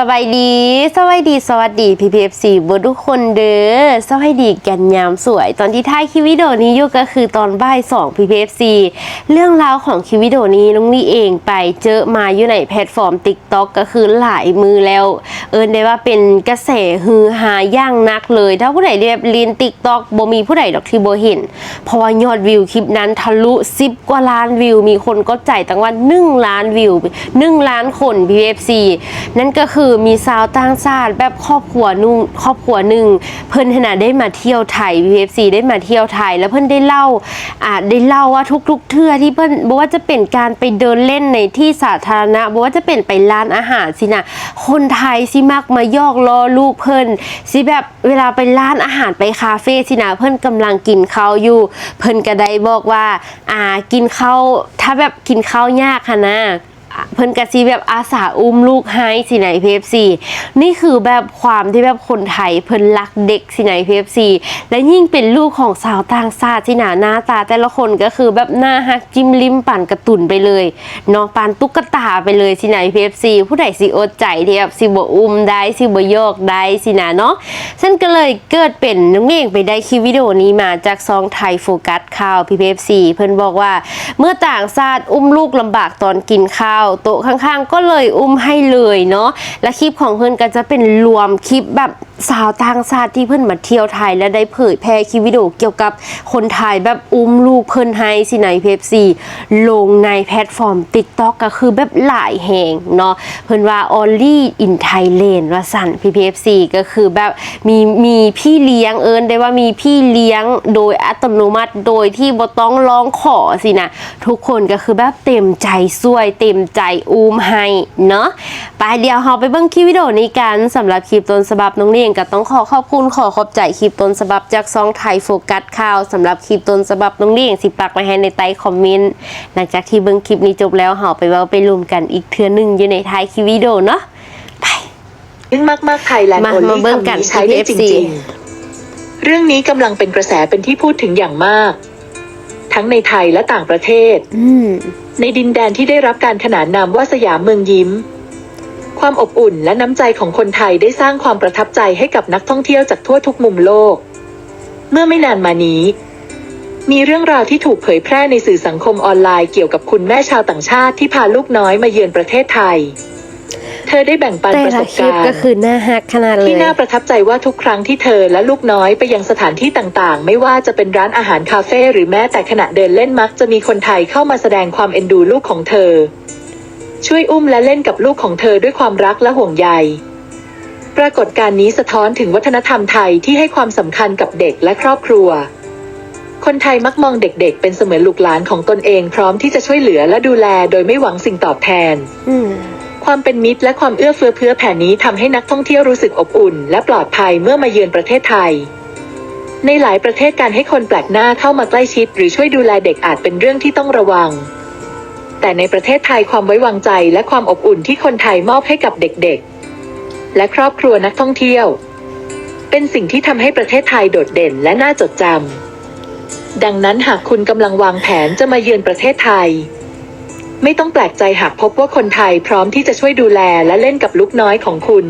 สบายดีสวัสดี สวัสดีพีพีเอฟซีบทุกคนเด้อสวัสดีกันยามสวย ตอนที่ท้ายคลิปวิดีโอนี้อยู่ก็คือตอนบ่ายสองพีพีเอฟซีเรื่องราวของคลิปวิดีโอนี้น้องนี่เองไปเจอมาอยู่ในแพลตฟอร์ม t ิ k t o k ก็คือหลายมือแล้ว เอินได้ว่าเป็นกระแสฮือฮาย่างนักเลย ถ้าผู้ใดเรียบเรียน t ิ k t o k บ่มีผู้ใดดอกที่บ่เห็น เพราะว่ายอดวิวคลิปนั้นทะลุ10กว่าล้านวิว มีคนก็จ่ายตั้งว่า1ล้านวิว1ล้านคน PFC นั่นก็คือมีสาวต่างชาติแบบครอบครัวนุ่งครอบครัวหนึ่งเพิ่นขนาดได้มาเที่ยวไทย PFC ได้มาเที่ยวไทย แล้วเพิ่นได้เล่าอ่าได้เล่าว่าทุกๆเทื่อที่เพิ่นบอกว่าจะเป็นการไปเดินเล่นในที่สาธารณะบอกว่าจะเป็นไปร้านอาหารสินะคนไทยสิมักมายอกล้อลูกเพิ่นสิแบบเวลาไปร้านอาหารไปคาเฟ่สินะเพิ่นกำลังกินข้าวอยู่ เพิ่นก็ได้บอกว่าอ่ากินข้าวถ้าแบบกินข้าวยากค่ะนะ เพิ่นกะซีแบบอาสาอุ้มลูกให้สิไหนพีเอฟซีนี่คือแบบความที่แบบคนไทยเพิ่นรักเด็กสิไหนพีเอฟซีและยิ่งเป็นลูกของสาวต่างชาติที่หนาหน้าตา แต่ละคนก็คือแบบหน้าฮักจิ้มลิ้มปั่นกระตุนไปเลยเนาะปานตุ๊กตาไปเลยสิไหนพีเอฟซีผู้ใดสิอดใจที่แบบสิบอุ้มได้สิบโยกได้สินะเนาะฉันก็เลยเกิดเป็นน้องเองไปได้คลิปวิดีโอนี้มาจากซองไทยโฟกัสข่าวพีเอฟซีเพิ่นบอกว่า เมื่อต่างชาติอุ้มลูกลำบากตอนกินข้าวโต๊ะข้างๆ ก็เลยอุ้มให้เลยเนาะและคลิปของเพื่อนก็จะเป็นรวมคลิปแบบสาวต่างชาติที่เพื่อนมาเที่ยวไทยและได้เผยแพร่คลิปวิดีโอเกี่ยวกับคนไทยแบบอุ้มลูกเพื่อนให้สิในเพฟซีลงในแพลตฟอร์ม TikTok ก็คือแบบหลายแห่งเนาะเพื่อนว่า only in Thailand ว่าสั่น PPFC ก็คือแบบมีมีพี่เลี้ยงเอินได้ว่ามีพี่เลี้ยงโดยอัตโนมัติโดยที่บ่ต้องร้องขอสินะทุกคนก็คือแบบเต็มใจช่วย เต็มใจอุ้มให้เนาะไปเดี๋ยวเราไปเบิ่งคลิปวิดีโอนี้กันสำหรับคลิปต้นฉบับน้องเนียงก็ต้องขอขอบคุณขอขอบใจคลิปต้นฉบับจากซองไทยโฟกัสข่าวสำหรับคลิปต้นฉบับน้องเนียงสิปักไว้ให้ในใต้คอมเมนต์หลังจากที่เบิ่งคลิปนี้จบแล้วเราไปเว้าไปรวมกันอีกเทื่อหนึงอยู่ในท้ายคลิปวิดีโอเนาะไปซึ่งมากมากๆไทยแลนด์มาโอมาลี่เบิ่งคำกันนี้ใช้ได้จ PFC ริงๆ เรื่องนี้กำลังเป็นกระแสเป็นที่พูดถึงอย่างมาก ทั้งในไทยและต่างประเทศอืมในดินแดนที่ได้รับการขนานนามว่าสยามเมืองยิ้ม ความอบอุ่นและน้ำใจของคนไทยได้สร้างความประทับใจให้กับนักท่องเที่ยวจากทั่วทุกมุมโลก เมื่อไม่นานมานี้ มีเรื่องราวที่ถูกเผยแพร่ในสื่อสังคมออนไลน์เกี่ยวกับคุณแม่ชาวต่างชาติที่พาลูกน้อยมาเยือนประเทศไทย เธอได้แบ่งปันแต่ประสละบคลิปการก็ณ์คือน่าฮักขนาดเลยที่น่าประทับใจว่าทุกครั้งที่เธอและลูกน้อยไปยังสถานที่ต่างๆ ไม่ว่าจะเป็นร้านอาหารคาเฟ่หรือแม้แต่ขณะเดินเล่นมักจะมีคนไทยเข้ามาแสดงความเอ็นดูลูกของเธอ ช่วยอุ้มและเล่นกับลูกของเธอด้วยความรักและห่วงใย ปรากฏการณ์นี้สะท้อนถึงวัฒนธรรมไทยที่ให้ความสำคัญกับเด็กและครอบครัว คนไทยมักมองเด็กๆ เป็นเสมือนลูกหลานของตนเองพร้อมที่จะช่วยเหลือและดูแลโดยไม่หวังสิ่งตอบแทน อืมความเป็นมิตรและความเอื้อเฟื้อเพื่อแผ่นี้ทำให้นักท่องเที่ยวรู้สึกอบอุ่น และปลอดภัยเมื่อมาเยือนประเทศไทย ในหลายประเทศการให้คนแปลกหน้าเข้ามาใกล้ชิด หรือช่วยดูแลเด็กอาจเป็นเรื่องที่ต้องระวัง แต่ในประเทศไทยความไว้วางใจและความอบอุ่นที่คนไทยมอบให้กับเด็กๆ และครอบครัวนักท่องเที่ยว เป็นสิ่งที่ทำให้ประเทศไทยโดดเด่นและน่าจดจำดังนั้นหากคุณกำลังวางแผนจะมาเยือนประเทศไทย ไม่ต้องแปลกใจหากพบว่าคนไทยพร้อมที่จะช่วยดูแลและเล่นกับลูกน้อยของคุณ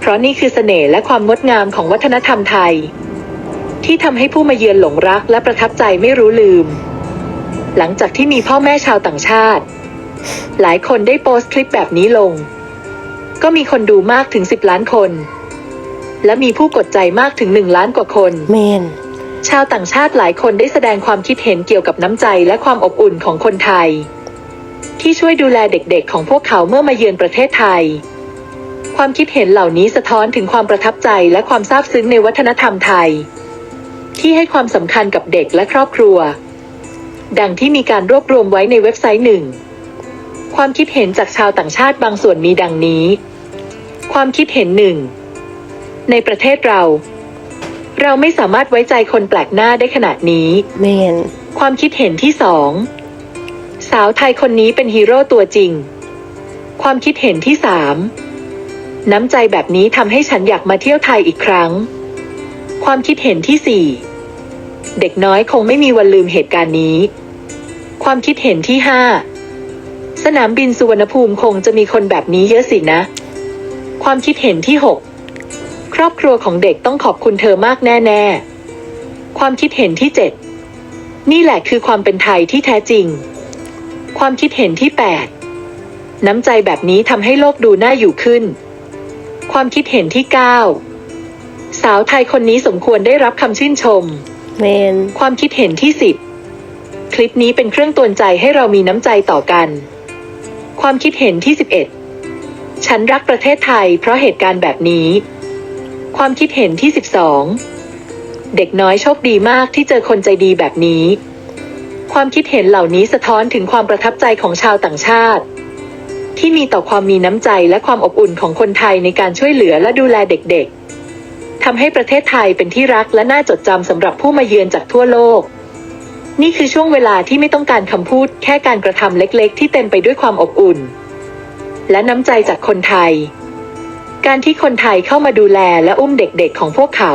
เพราะนี่คือเสน่ห์และความงดงามของวัฒนธรรมไทย ที่ทำให้ผู้มาเยือนหลงรักและประทับใจไม่รู้ลืม หลังจากที่มีพ่อแม่ชาวต่างชาติ หลายคนได้โพสต์คลิปแบบนี้ลง ก็มีคนดูมากถึง 10 ล้านคน และมีผู้กดใจมากถึง 1 ล้านกว่าคนเมนชาวต่างชาติหลายคนได้แสดงความคิดเห็นเกี่ยวกับน้ำใจและความอบอุ่นของคนไทย ที่ช่วยดูแลเด็กๆ ของพวกเขาเมื่อมาเยือนประเทศไทย ความคิดเห็นเหล่านี้สะท้อนถึงความประทับใจและความซาบซึ้งในวัฒนธรรมไทย ที่ให้ความสำคัญกับเด็กและครอบครัว ดังที่มีการรวบรวมไว้ในเว็บไซต์หนึ่ง ความคิดเห็นจากชาวต่างชาติบางส่วนมีดังนี้ ความคิดเห็นหนึ่ง ในประเทศเรา เราไม่สามารถไว้ใจคนแปลกหน้าได้ขนาดนี้ เมน ความคิดเห็นที่สอง สาวไทยคนนี้เป็นฮีโร่ตัวจริง ความคิดเห็นที่สามน้ำใจแบบนี้ทำให้ฉันอยากมาเที่ยวไทยอีกครั้ง ความคิดเห็นที่สี่เด็กน้อยคงไม่มีวันลืมเหตุการณ์นี้ ความคิดเห็นที่ห้าสนามบินสุวรรณภูมิคงจะมีคนแบบนี้เยอะสินะ ความคิดเห็นที่ 6 ครอบครัวของเด็กต้องขอบคุณเธอมากแน่ ๆ ความคิดเห็นที่ 7 นี่แหละคือความเป็นไทยที่แท้จริง ความคิดเห็นที่ 8 น้ำใจแบบนี้ทำให้โลกดูน่าอยู่ขึ้น ความคิดเห็นที่ 9 สาวไทยคนนี้สมควรได้รับคำชื่นชมแมน ความคิดเห็นที่ 10 คลิปนี้เป็นเครื่องตือนใจให้เรามีน้ำใจต่อกัน ความคิดเห็นที่ 11 ฉันรักประเทศไทยเพราะเหตุการณ์แบบนี้ ความคิดเห็นที่ 12 เด็กน้อยโชคดีมากที่เจอคนใจดีแบบนี้ ความคิดเห็นเหล่านี้สะท้อนถึงความประทับใจของชาวต่างชาติ ที่มีต่อความมีน้ำใจและความอบอุ่นของคนไทยในการช่วยเหลือและดูแลเด็กๆทำให้ประเทศไทยเป็นที่รักและน่าจดจำสำหรับผู้มาเยือนจากทั่วโลก นี่คือช่วงเวลาที่ไม่ต้องการคำพูด แค่การกระทำเล็กๆ ที่เต็มไปด้วยความอบอุ่น และน้ำใจจากคนไทย การที่คนไทยเข้ามาดูแลและอุ้มเด็กๆของพวกเขา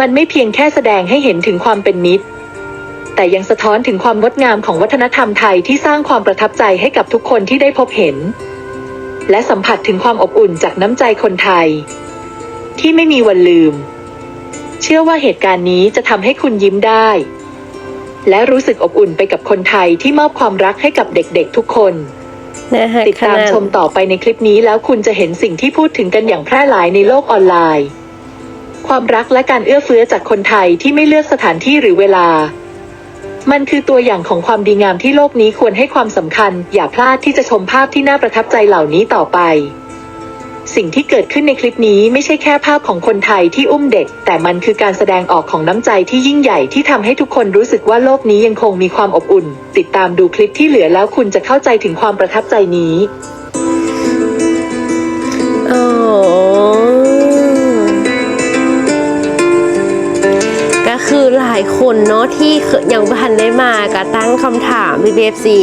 มันไม่เพียงแค่แสดงให้เห็นถึงความเป็นมิตร แต่ยังสะท้อนถึงความงดงามของวัฒนธรรมไทยที่สร้างความประทับใจให้กับทุกคนที่ได้พบเห็น และสัมผัสถึงความอบอุ่นจากน้ำใจคนไทย ที่ไม่มีวันลืม เชื่อว่าเหตุการณ์นี้จะทำให้คุณยิ้มได้ และรู้สึกอบอุ่นไปกับคนไทยที่มอบความรักให้กับเด็กๆทุกคนนะฮะติดตามขนชมต่อไปในคลิปนี้แล้วคุณจะเห็นสิ่งที่พูดถึงกันอย่างแพร่หลายในโลกออนไลน์ ความรักและการเอื้อเฟื้อจากคนไทยที่ไม่เลือกสถานที่หรือเวลา มันคือตัวอย่างของความดีงามที่โลกนี้ควรให้ความสำคัญ อย่าพลาดที่จะชมภาพที่น่าประทับใจเหล่านี้ต่อไป สิ่งที่เกิดขึ้นในคลิปนี้ไม่ใช่แค่ภาพของคนไทยที่อุ้มเด็ก แต่มันคือการแสดงออกของน้ำใจที่ยิ่งใหญ่ที่ทำให้ทุกคนรู้สึกว่าโลกนี้ยังคงมีความอบอุ่น ติดตามดูคลิปที่เหลือแล้วคุณจะเข้าใจถึงความประทับใจนี้ โอ้ หลายคนเนาะที่ยังไม่ทันได้มาก็ตั้งคำถามพี่เบฟซี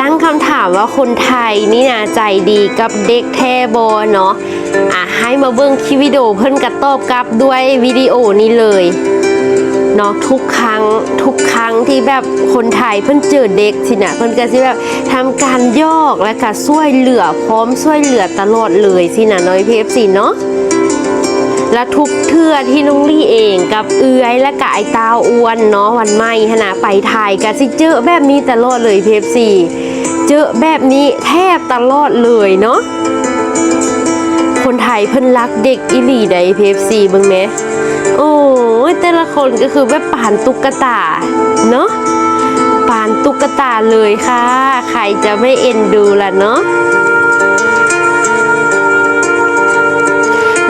ตั้งคำถามว่าคนไทยนี่นะใจดีกับเด็กแทบอเนาะอะให้มาเบิ่งคลิปวิดีโอเพิ่นกระตอบกลับด้วยวิดีโอนี้เลยเนาะทุกครั้งทุกครั้งที่แบบคนไทยเพิ่นเจอเด็กสินะเพิ่นก็สิแบบทำการยอกและก็ช่วยเหลือพร้อมช่วยเหลือตลอดเลยสินะน้อยพีเอฟซีเนาะ และทุกเทื่อที่น้องลี่เองกับเอื้อยและกไอตาอ้วนเนาะวันใหม่ขณะไปถ่ายก็สิเจอแบบนี้ตลอดเลยเอฟซีเจอแบบนี้แทบตลอดเลยเนาะคนไทยเพิ่นรักเด็กอีหลีใดเอฟซีบิ่งแหมโอ้ยแต่ละคนก็คือแบบปานตุ๊กตาเนาะปานตุ๊กตาเลยค่ะ ใครจะไม่เอ็นดูล่ะเนาะ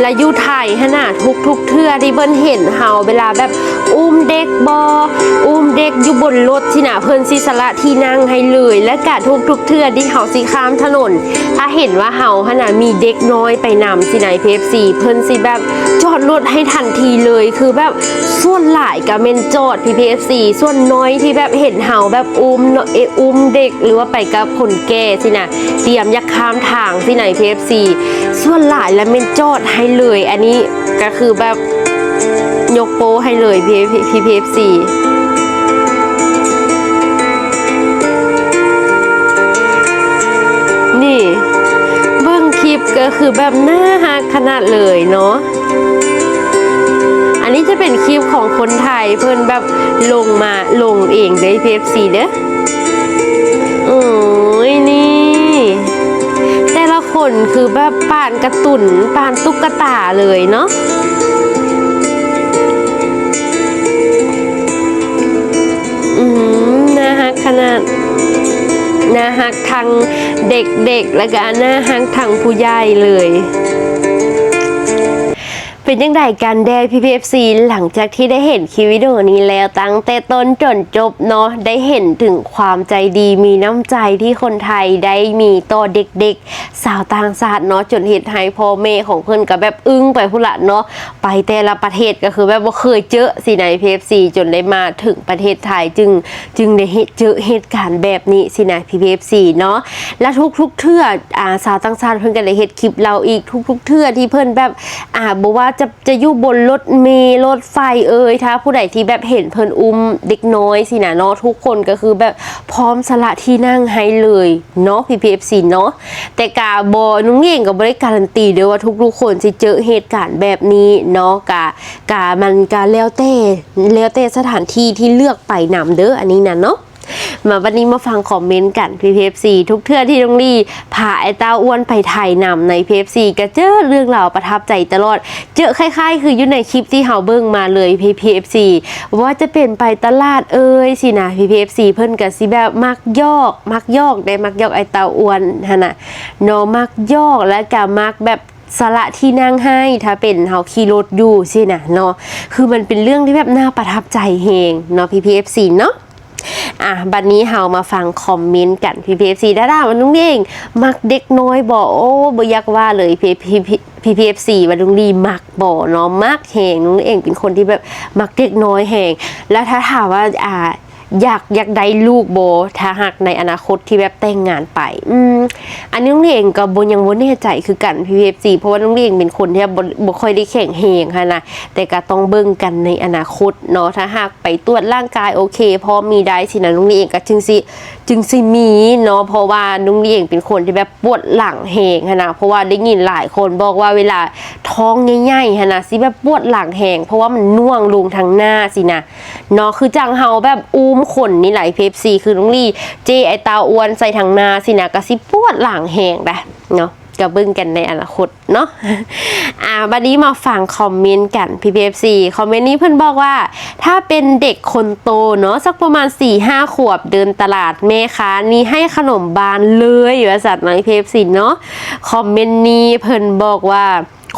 และอยูไทยฮะน่ะทุกทุกเทื่อที่เบิ้นเห็นเฮาเวลาแบบ อุ้มเด็กบออุ้มเด็กอยู่บนรถที่หนาเพิ่นสิสละที่นั่งให้เลยและกะทุกทุกๆเทื่อที่เฮาสิข้ามถนน ถ้าเห็นว่าเฮาขนาดมีเด็กน้อยไปนำสิไหนเพฟซีเพิ่นสิแบบจอดรถให้ทันทีเลยคือแบบส่วนหลายก็เมนจอดพีพีเอฟซีส่วนน้อยที่แบบเห็นเฮาแบบอุ้มเนอะเออุ้มเด็กหรือว่าไปกับคนแก่สินะเตรียมยักข้ามทางสิไหนพีเอฟซีส่วนหลายแล้วเมนจอดให้เลย อันนี้ก็คือแบบ ยกโป้ให้เลยพีพีพีเอฟซีนี่ เบื้องคลิปก็คือแบบน่าฮักขนาดเลยเนาะอันนี้จะเป็นคลิปของคนไทยเพิ่นแบบลงมาลงเองได้เพฟซีเด้อโอ้ยนี่ แต่ละคนคือแบบปานกระตุนปานตุ๊กตาเลยเนาะ นาฮักขนาดน่าฮักทางเด็กๆ แล้วก็น่าฮักทางผู้ใหญ่เลย เป็นยังไงกันแดพีพีเอฟซีหลังจากที่ได้เห็นคลิปวิดีโอนี้แล้วตั้งแต่ต้นจนจบเนาะได้เห็นถึงความใจดีมีน้ำใจที่คนไทยได้มีต่อเด็กๆ สาวต่างชาติเนาะจนเหตุให้พ่อแม่ของเพื่อนกับแบบอึ้งไปพุละเนาะไปแต่ละประเทศก็คือแบบว่าเคยเจอสิในพีเอฟซีจนได้มาถึงประเทศไทยจึงจึงได้เจอเหตุการณ์แบบนี้สินะพีเอฟซีเนาะและทุกๆเทื่ออ่าสาวต่างชาติเพื่อนก็ได้เห็นคลิปเราอีกทุก ๆ เทื่อที่เพื่อนแบบอ่าบอกว่าจะจะอยู่บนรถเมล์รถไฟเอ่ยถ้าผู้ใดที่แบบเห็นเพิ่นอุ้มเด็กน้อยสินะเนาะทุกคนก็คือแบบพร้อมสละที่นั่งให้เลยเนาะ PPFC เนาะแต่กาบอนุ่งเองก็บ่ได้การันตีเด้อว่าทุกๆคนสิเจอเหตุการณ์แบบนี้เนาะกากามันกาแล้วแต่แล้วแต่สถานที่ที่เลือกไปนำเด้ออันนี้นะเนาะ มาวันนี้มาฟังคอมเมนต์กัน PPFC ทุกเทื่อที่น้องลี่พาไอ้เต้าอ้วนไปถ่ายนำใน PPFC ก็เจอเรื่องราวประทับใจตลอด เจอคล้ายๆ คืออยู่ในคลิปที่เฮาเบิ่งมาเลย PPFC ว่าจะเป็นไปตลาดเอ้ยสินะ PPFC เพิ่นก็สิแบบมักยอกมักยอกได้มักยอกไอ้เต้าอ้วนหั่นน่ะเนาะมักยอกและก็มักแบบสละที่นั่งให้ถ้าเป็นเฮาขี่รถอยู่สินะเนาะคือมันเป็นเรื่องที่แบบน่าประทับใจเฮงเนาะ PPFC เนาะ อะบัดนนี้เฮามาฟังคอมเมนต์กัน PPFC ด้าด้าวันนุ่งเองมักเด็กน้อยบอกโอ้บ่ยักว่าเลย PPFC วันนุ่งดีมักบ่เนาะมักแหงนุ่งเองเป็นคนที่แบบมักเด็กน้อยแหงแล้วถ้าถามว่าอ่า อยากอยากได้ลูกโบถ้าหากในอนาคตที่แบบแต่งงานไป อืมอันนี้น้องเรียงกับบนยังบ่แน่ใจคือกันพีเอฟซีเพราะว่าน้องเรียงเป็นคนที่บ่บ่ค่อยได้แข่งเฮงค่ะนะแต่ก็ต้องเบิ่งกันในอนาคตเนาะถ้าหากไปตรวจร่างกายโอเค พอมีได้สินะน้องเรียงก็จึงสิจึงสิมีเนาะเพราะว่าน้องเองเป็นคนที่แบบปวดหลังแหงนะเพราะว่าได้ยินหลายคนบอกว่าเวลาท้องใหญ่ๆนะสิแบบปวดหลังแหงเพราะว่ามันน่วงลงทางหน้าสินะเนาะคือจังเฮาแบบอุ้มขนนี่ไหลเพปซีคือนุ้งลี่เจไอตาอ้วนใส่ทางหน้าสินะก็สิปวดหลังแหงไปเนาะ ก็เบิ่งกันในอนาคตเนาะ อ่าบัดนี้มาฟังคอมเมนต์กัน PPFC คอมเมนต์นี้เพื่อนบอกว่า ถ้าเป็นเด็กคนโตเนาะสักประมาณ 4-5ขวบเดินตลาดแม่ค้านี่ให้ขนมบานเลยว่าสัตว์ใน PPFC เนาะ คอมเมนต์นี้เพื่อนบอกว่า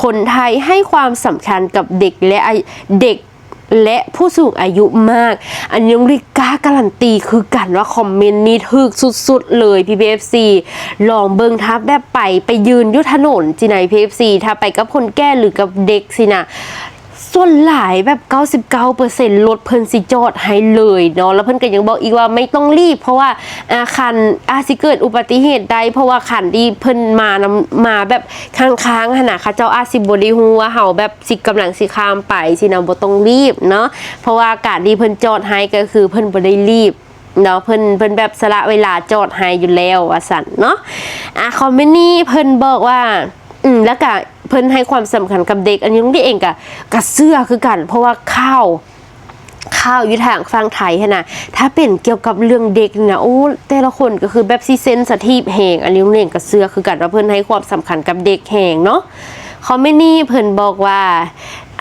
คนไทยให้ความสำคัญกับเด็กและอเด็ก และผู้สูงอายุมาก อันนี้ริก้าการันตีคือกันว่าคอมเมนต์นี้ถึกสุดๆ เลยพี่เอฟซีลองเบิงทับแบบไปไปยืนยุถนนจีไหน PPFC ถ้าไปกับคนแก่หรือกับเด็กสินะ ส่วนหลายแบบ 99%ลดเพิ่นสิจอดให้เลยเนาะแล้วเพิ่นก็ยังบอกอีกว่าไม่ต้องรีบ เพราะว่าอาคันอาสิเกิดอุบัติเหตุใดเพราะว่าคันที่เพิ่นมานำมาแบบค้างๆขนาดเขาเจ้าอาสิบ่ได้ฮู้ว่าเฮาแบบสิกำลังสิข้ามไปสินะบ่ต้องรีบเนาะเพราะว่าอากาศที่เพิ่นจอดให้ก็คือเพิ่นบ่ได้รีบเนาะเพิ่นเพิ่นแบบสละเวลาจอดให้อยู่แล้วว่าสั่นเนาะอะคอมเมนต์นี้เพิ่นบอกว่าอืมแล้วก็ เพิ่นให้ความสำคัญกับเด็ก อันนี้ลุงที่เองกะกะเสื้อคือกัน เพราะว่าข้าวข้าวอยู่ทางฟังไทยนะถ้าเป็นเกี่ยวกับเรื่องเด็กนี่นะโอ้แต่ละคนก็คือแบบซีเซนสทีฟแหงอันนี้ลุงเองกะเสื้อคือกันว่าเพิ่นให้ความสำคัญกับเด็กแหงเนาะคอมเมนต์นี้เพิ่นบอกว่า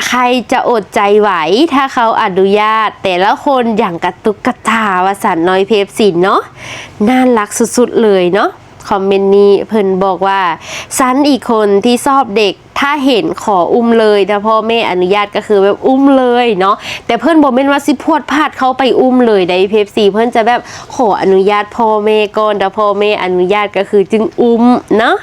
ใครจะอดใจไหวถ้าเขาอนุญาต แต่ละคนอย่างกระตุกกระตาวาสันน้อยเพฟสินเนาะน่ารักสุดๆเลยเนาะ คอมเมนต์นี้เพิ่นบอกว่าซันอีกคนที่ชอบเด็กถ้าเห็นขออุ้มเลยถ้าพ่อแม่อนุญาตก็คือแบบอุ้มเลยเนาะแต่เพื่อนบอกเม่นว่าสิพวดพลาดเขาไปอุ้มเลยในเพฟซีเพื่อนจะแบบขออนุญาตพ่อแม่ก่อนแต่พ่อแม่อนุญาตก็คือจึงอุ้มเนาะ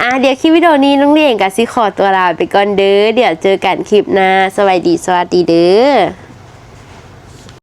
อะเดี๋ยวคลิปวิดีโอนี้น้องเรียนกับสิขอตัวลาไปก่อนเด้อเดี๋ยวเจอกันคลิปหน้าสวัสดีสวัสดีเด้อ